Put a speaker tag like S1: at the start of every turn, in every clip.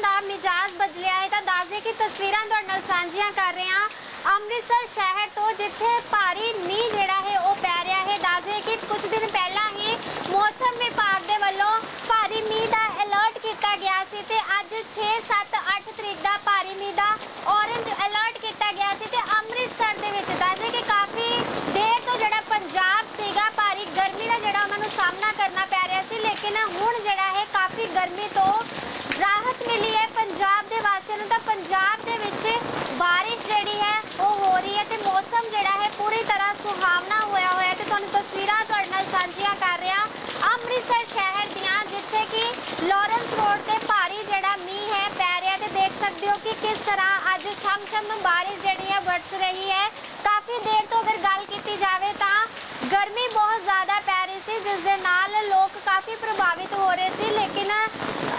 S1: ਦਾ ਮਿਜਾਜ਼ ਬਦਲਿਆ ਹੈ, ਤਾਂ ਦੱਸਦੇ ਕਿ ਤਸਵੀਰਾਂ ਤੁਹਾਡੇ ਨਾਲ ਸਾਂਝੀਆਂ ਕਰ ਰਹੇ ਹਾਂ। ਅੰਮ੍ਰਿਤਸਰ ਸ਼ਹਿਰ ਤੋਂ ਜਿੱਥੇ ਭਾਰੀ ਮੀਂਹ ਜਿਹੜਾ ਹੈ, ਉਹ ਪੈ ਰਿਹਾ ਹੈ। ਦੱਸਦੇ ਕਿ ਕੁਝ ਦਿਨ ਪਹਿਲਾਂ ਹੀ ਮੌਸਮ ਵਿਭਾਗ ਦੇ ਵੱਲੋਂ ਭਾਰੀ ਮੀਂਹ ਦਾ ਅਲਰਟ ਕੀਤਾ ਗਿਆ ਸੀ ਤੇ ਅੱਜ 6 7 8 ਤਰੀਕ ਦਾ ਭਾਰੀ ਮੀਂਹ ਦਾ ਔਰੇਂਜ ਅਲਰਟ ਕੀਤਾ ਗਿਆ ਸੀ ਤੇ ਅੰਮ੍ਰਿਤਸਰ ਦੇ ਵਿੱਚ ਦੱਸਦੇ ਕਿ ਕਾਫੀ ਦੇਰ ਤੋਂ ਜਿਹੜਾ ਪੰਜਾਬ ਸੀਗਾ, ਭਾਰੀ ਗਰਮੀ ਦਾ ਜਿਹੜਾ ਉਹਨਾਂ ਨੂੰ ਸਾਹਮਣਾ ਕਰਨਾ ਪੈ ਰਿਹਾ ਸੀ, ਲੇਕਿਨ ਹੁਣ ਜਿਹੜਾ ਹੈ ਕਾਫੀ ਗਰਮੀ ਤੋਂ ਰਾਹਤ ਮਿਲੀ ਹੈ ਪੰਜਾਬ ਦੇ ਵਾਸੀਆਂ ਨੂੰ, ਤਾਂ ਪੰਜਾਬ ਦੇ ਵਿੱਚ ਬਾਰਿਸ਼ ਜਿਹੜੀ ਹੈ, ਉਹ ਹੋ ਰਹੀ ਹੈ ਤੇ ਮੌਸਮ ਜਿਹੜਾ ਹੈ ਪੂਰੀ ਤਰ੍ਹਾਂ ਸੁਹਾਵਣਾ ਹੋਇਆ ਹੋਇਆ ਹੈ ਤੇ ਤੁਹਾਨੂੰ ਤਸਵੀਰਾਂ ਤੁਹਾਡੇ ਨਾਲ ਸਾਂਝੀਆਂ ਕਰ ਰਿਹਾ ਅੰਮ੍ਰਿਤਸਰ ਸ਼ਹਿਰ ਦੀਆਂ, ਜਿੱਥੇ ਕਿ ਲਾਰੈਂਸ ਰੋਡ ਤੇ ਭਾਰੀ ਜਿਹੜਾ ਮੀਂਹ ਹੈ, ਪੈ ਰਿਹਾ ਤੇ ਦੇਖ ਸਕਦੇ ਹੋ ਕਿ ਕਿਸ ਤਰ੍ਹਾਂ ਅੱਜ ਛਮ-ਛਮ ਬਾਰਿਸ਼ ਜਿਹੜੀ ਹੈ ਵਰਸ ਰਹੀ ਹੈ। ਕਾਫੀ ਦੇਰ ਤੋਂ ਅਗਰ ਗੱਲ ਕੀਤੀ ਜਾਵੇ ਤਾਂ ਗਰਮੀ ਬਹੁਤ ਜ਼ਿਆਦਾ ਪੈ ਰਹੀ ਸੀ ਜਿਸ ਦੇ ਨਾਲ ਲੋਕ ਕਾਫੀ ਪ੍ਰਭਾਵਿਤ ਹੋ ਰਹੇ ਸੀ। ਲੇਕਿਨ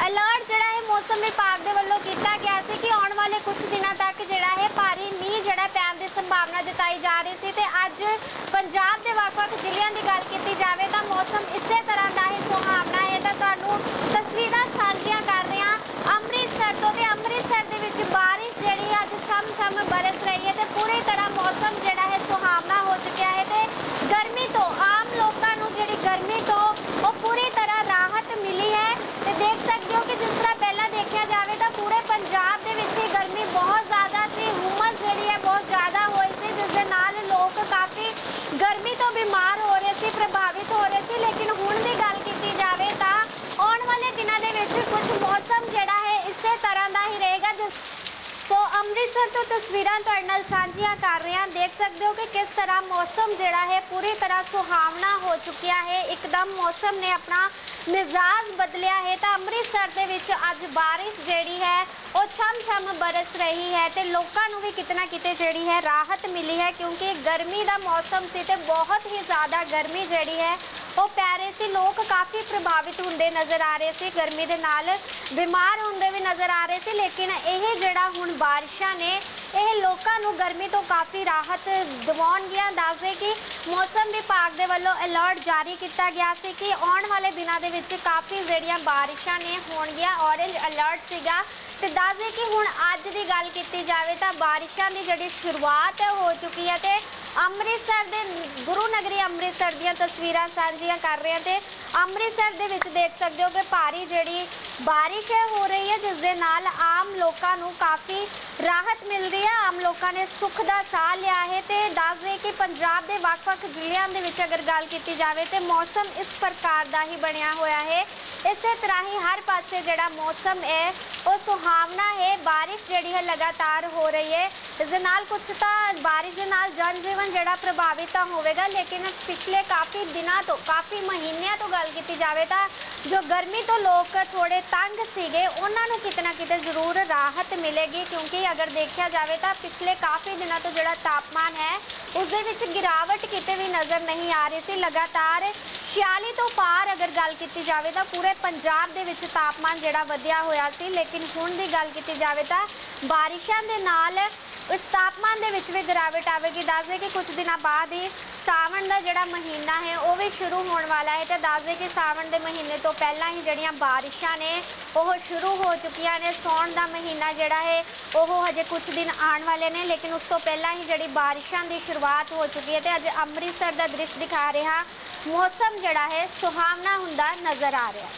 S1: ਅਲਰਟ ਜਿਹੜਾ ਹੈ ਮੌਸਮ ਵਿਭਾਗ ਦੇ ਵੱਲੋਂ ਕੀਤਾ ਗਿਆ ਸੀ ਕਿ ਆਉਣ ਵਾਲੇ ਕੁਝ ਦਿਨਾਂ ਤੱਕ ਜਿਹੜਾ ਹੈ ਭਾਰੀ ਮੀਂਹ ਜਿਹੜਾ ਪੈਣ ਦੀ ਸੰਭਾਵਨਾ ਜਤਾਈ ਜਾ ਰਹੀ ਸੀ ਤੇ ਅੱਜ ਪੰਜਾਬ ਦੇ ਵੱਖ-ਵੱਖ ਜ਼ਿਲ੍ਹਿਆਂ ਦੀ ਗੱਲ ਕੀਤੀ ਜਾਵੇ ਤਾਂ ਮੌਸਮ ਇਸੇ ਤਰ੍ਹਾਂ ਦਾ ਹੀ ਸੁਹਾਵਣਾ ਹੈ। ਤਾਂ ਤੁਹਾਨੂੰ ਤਸਵੀਰਾਂ ਸਾਂਝੀਆਂ ਕਰ ਰਹੇ ਹਾਂ ਅੰਮ੍ਰਿਤਸਰ ਤੋਂ ਤੇ ਅੰਮ੍ਰਿਤਸਰ ਦੇ ਵਿੱਚ ਬਾਰਿਸ਼ ਜਿਹੜੀ ਹੈ ਅੱਜ ਛਮ-ਛਮ ਬਰਸ ਰਹੀ ਹੈ ਤੇ ਪੂਰੀ ਤਰ੍ਹਾਂ ਮੌਸਮ ਜਿਹੜਾ ਹੈ ਸੁਹਾਵਣਾ ਹੋ ਚੁੱਕਿਆ ਹੈ ਤੇ ਗਰਮੀ ਤੋਂ ਆਮ ਲੋਕਾਂ ਗਰਮੀ ਤੋਂ ਉਹ ਪੂਰੀ ਤਰ੍ਹਾਂ ਰਾਹਤ ਮਿਲੀ ਹੈ ਤੇ ਦੇਖ ਸਕਦੇ ਹੋ ਕਿ ਜਿਸ ਤਰ੍ਹਾਂ ਪਹਿਲਾਂ ਦੇਖਿਆ ਜਾਵੇ ਤਾਂ ਪੂਰੇ ਪੰਜਾਬ ਦੇ ਵਿੱਚ ਹੀ ਗਰਮੀ ਬਹੁਤ ਜ਼ਿਆਦਾ ਸੀ ਹੁਮਸ ਜਿਹੜੀ ਹੈ ਬਹੁਤ ਜ਼ਿਆਦਾ ਹੋਈ ਸੀ, ਜਿਸ ਦੇ ਨਾਲ ਲੋਕ ਕਾਫੀ ਗਰਮੀ ਤੋਂ ਬਿਮਾਰ ਹੋ ਰਹੇ ਸੀ, ਪ੍ਰਭਾਵਿਤ ਹੋ ਰਹੇ ਸੀ, ਲੇਕਿਨ ਹੁਣ ਦੀ ਗੱਲ ਕੀਤੀ ਜਾਵੇ ਤਾਂ ਆਉਣ ਵਾਲੇ ਦਿਨਾਂ ਦੇ ਵਿੱਚ ਕੁਝ ਮੌਸਮ ਜਿਹੜਾ ਹੈ ਇਸੇ ਤਰ੍ਹਾਂ ਦਾ ਹੀ ਰਹੇਗਾ, ਜਿਸ ਸੋ ਅੰਮ੍ਰਿਤਸਰ ਤੋਂ ਤਸਵੀਰਾਂ ਤੁਹਾਡੇ ਨਾਲ ਸਾਂਝੀਆਂ ਕਰ ਰਹੇ ਹਾਂ। ਦੇਖ ਸਕਦੇ ਹੋ ਕਿ ਕਿਸ ਤਰ੍ਹਾਂ ਮੌਸਮ ਜਿਹੜਾ ਹੈ, ਪੂਰੀ ਤਰ੍ਹਾਂ ਸੁਹਾਵਣਾ ਹੋ ਚੁੱਕਿਆ ਹੈ। ਇੱਕਦਮ ਮੌਸਮ ਨੇ ਆਪਣਾ ਮਿਜ਼ਾਜ ਬਦਲਿਆ ਹੈ। ਤਾਂ ਅੰਮ੍ਰਿਤਸਰ ਦੇ ਵਿੱਚ ਅੱਜ ਬਾਰਿਸ਼ ਜਿਹੜੀ ਹੈ, ਉਹ ਛਮ-ਛਮ ਬਰਸ ਰਹੀ ਹੈ ਤੇ ਲੋਕਾਂ ਨੂੰ ਵੀ ਕਿਤਨਾ ਕਿਤੇ ਜਿਹੜੀ ਹੈ ਰਾਹਤ ਮਿਲੀ ਹੈ, ਕਿਉਂਕਿ ਗਰਮੀ ਦਾ ਮੌਸਮ ਸੀ ਤੇ ਬਹੁਤ ਹੀ ਜ਼ਿਆਦਾ ਗਰਮੀ ਜਿਹੜੀ ਹੈ ਉਹ ਪੈ ਰਹੇ ਸੀ, ਲੋਕ ਕਾਫੀ ਪ੍ਰਭਾਵਿਤ ਹੁੰਦੇ ਨਜ਼ਰ ਆ ਰਹੇ ਸੀ, ਗਰਮੀ ਦੇ ਨਾਲ ਬਿਮਾਰ ਹੁੰਦੇ ਵੀ ਨਜ਼ਰ ਆ ਰਹੇ ਸੀ, ਲੇਕਿਨ ਇਹ ਜਿਹੜਾ ਹੁਣ ਬਾਰਿਸ਼ਾਂ ਨੇ ਇਹ ਲੋਕਾਂ ਨੂੰ ਗਰਮੀ ਤੋਂ ਕਾਫੀ ਰਾਹਤ ਦਿਵਾਉਣਗੀਆਂ ਦੱਸਦੇ ਕਿ ਮੌਸਮ ਵਿਭਾਗ ਦੇ ਵੱਲੋਂ ਅਲਰਟ ਜਾਰੀ ਕੀਤਾ ਗਿਆ ਸੀ ਕਿ ਆਉਣ ਵਾਲੇ ਦਿਨਾਂ ਦੇ ਵਿੱਚ ਕਾਫੀ ਜਿਹੜੀਆਂ ਬਾਰਿਸ਼ਾਂ ਨੇ ਹੋਣਗੀਆਂ ਔਰੇਂਜ ਅਲਰਟ ਸੀਗਾ। ਤੇ ਦੱਸਦੇ ਕਿ ਹੁਣ ਅੱਜ ਦੀ ਗੱਲ ਕੀਤੀ ਜਾਵੇ ਤਾਂ ਬਾਰਿਸ਼ਾਂ ਦੀ ਜਿਹੜੀ ਸ਼ੁਰੂਆਤ ਹੈ ਹੋ ਚੁੱਕੀ ਹੈ ਤੇ ਅੰਮ੍ਰਿਤਸਰ ਦੇ ਗੁਰੂ ਨਗਰੀ ਅੰਮ੍ਰਿਤਸਰ ਦੀਆਂ ਤਸਵੀਰਾਂ ਸਾਂਝੀਆਂ ਕਰ ਰਹੇ ਹਾਂ ਤੇ ਅੰਮ੍ਰਿਤਸਰ ਦੇ ਵਿੱਚ ਦੇਖ ਸਕਦੇ ਹੋ ਕਿ ਭਾਰੀ ਜਿਹੜੀ ਬਾਰਿਸ਼ ਹੈ ਹੋ ਰਹੀ ਹੈ, ਜਿਸ ਦੇ ਨਾਲ ਆਮ ਲੋਕਾਂ ਨੂੰ ਕਾਫੀ ਰਾਹਤ ਮਿਲ ਰਹੀ ਹੈ। ਆਮ ਲੋਕਾਂ ਨੇ ਸੁੱਖ ਦਾ ਸਾਹ ਲਿਆ ਹੈ ਤੇ ਦੱਸਦੇ ਕਿ ਪੰਜਾਬ ਦੇ ਵੱਖ-ਵੱਖ ਜ਼ਿਲ੍ਹਿਆਂ ਦੇ ਵਿੱਚ ਅਗਰ ਗੱਲ ਕੀਤੀ ਜਾਵੇ ਤੇ ਮੌਸਮ ਇਸ ਪ੍ਰਕਾਰ ਦਾ ਹੀ ਬਣਿਆ ਹੋਇਆ ਹੈ। ਇਸੇ ਤਰ੍ਹਾਂ ਹੀ ਹਰ ਪਾਸੇ ਜਿਹੜਾ ਮੌਸਮ ਹੈ, ਉਹ ਸੁਹਾਵਣਾ ਹੈ। ਬਾਰਿਸ਼ ਜਿਹੜੀ ਹੈ ਲਗਾਤਾਰ ਹੋ ਰਹੀ ਹੈ। ਇਸ ਦੇ ਨਾਲ ਕੁਝ ਤਾਂ ਬਾਰਿਸ਼ ਦੇ ਜਨਜੀਵਨ ਜਿਹੜਾ ਪ੍ਰਭਾਵਿਤ ਤਾਂ ਹੋਵੇਗਾ, ਲੇਕਿਨ ਪਿਛਲੇ ਕਾਫੀ ਦਿਨਾਂ ਤੋਂ, ਕਾਫੀ ਮਹੀਨਿਆਂ ਤੋਂ ਗੱਲ ਕੀਤੀ ਜਾਵੇ ਤਾਂ ਜੋ ਗਰਮੀ ਤੋਂ ਲੋਕ ਥੋੜੇ ਤੰਗ ਸੀਗੇ, ਉਹਨਾਂ ਨੂੰ ਕਿਤੇ ਨਾ ਕਿਤੇ ਜ਼ਰੂਰ ਰਾਹਤ ਮਿਲੇਗੀ, ਕਿਉਂਕਿ ਅਗਰ ਦੇਖਿਆ ਜਾਵੇ ਤਾਂ ਪਿਛਲੇ ਕਾਫੀ ਦਿਨਾਂ ਤੋਂ ਜਿਹੜਾ ਤਾਪਮਾਨ ਹੈ, ਉਸ ਦੇ ਵਿੱਚ ਗਿਰਾਵਟ ਕਿਤੇ ਵੀ ਨਜ਼ਰ ਨਹੀਂ ਆ ਰਹੀ ਸੀ। ਲਗਾਤਾਰ 46 ਤੋਂ ਪਾਰ ਅਗਰ ਗੱਲ ਕੀਤੀ ਜਾਵੇ ਤਾਂ ਪੂਰੇ ਪੰਜਾਬ ਦੇ ਵਿੱਚ ਤਾਪਮਾਨ ਜਿਹੜਾ ਵਧਿਆ ਹੋਇਆ ਸੀ, ਲੇਕਿਨ ਹੁਣ ਦੀ ਗੱਲ ਕੀਤੀ ਜਾਵੇ ਤਾਂ ਬਾਰਿਸ਼ਾਂ ਦੇ ਨਾਲ ਉਸ ਤਾਪਮਾਨ ਦੇ ਵਿੱਚ ਵੀ ਗਿਰਾਵਟ ਆਵੇਗੀ। ਦੱਸਦੇ ਕਿ ਕੁਝ ਦਿਨਾਂ ਬਾਅਦ ਹੀ ਸਾਵਣ ਦਾ ਜਿਹੜਾ ਮਹੀਨਾ ਹੈ, ਉਹ ਵੀ ਸ਼ੁਰੂ ਹੋਣ ਵਾਲਾ ਹੈ ਤੇ ਦੱਸਦੇ ਕਿ ਸਾਵਣ ਦੇ ਮਹੀਨੇ ਤੋਂ ਪਹਿਲਾਂ ਹੀ ਜਿਹੜੀਆਂ ਬਾਰਿਸ਼ਾਂ ਨੇ, ਉਹ ਸ਼ੁਰੂ ਹੋ ਚੁੱਕੀਆਂ ਨੇ। ਸੌਣ ਦਾ ਮਹੀਨਾ ਜਿਹੜਾ ਹੈ, ਉਹ ਹਜੇ ਕੁਝ ਦਿਨ ਆਉਣ ਵਾਲੇ ਨੇ, ਲੇਕਿਨ ਉਸ ਤੋਂ ਪਹਿਲਾਂ ਹੀ ਜਿਹੜੀ ਬਾਰਿਸ਼ਾਂ ਦੀ ਸ਼ੁਰੂਆਤ ਹੋ ਚੁੱਕੀ ਹੈ ਤੇ ਅੱਜ ਅੰਮ੍ਰਿਤਸਰ ਦਾ ਦ੍ਰਿਸ਼ ਦਿਖਾ ਰਿਹਾ। ਮੌਸਮ ਜਿਹੜਾ ਹੈ, ਸੁਹਾਵਣਾ ਹੁੰਦਾ ਨਜ਼ਰ ਆ ਰਿਹਾ।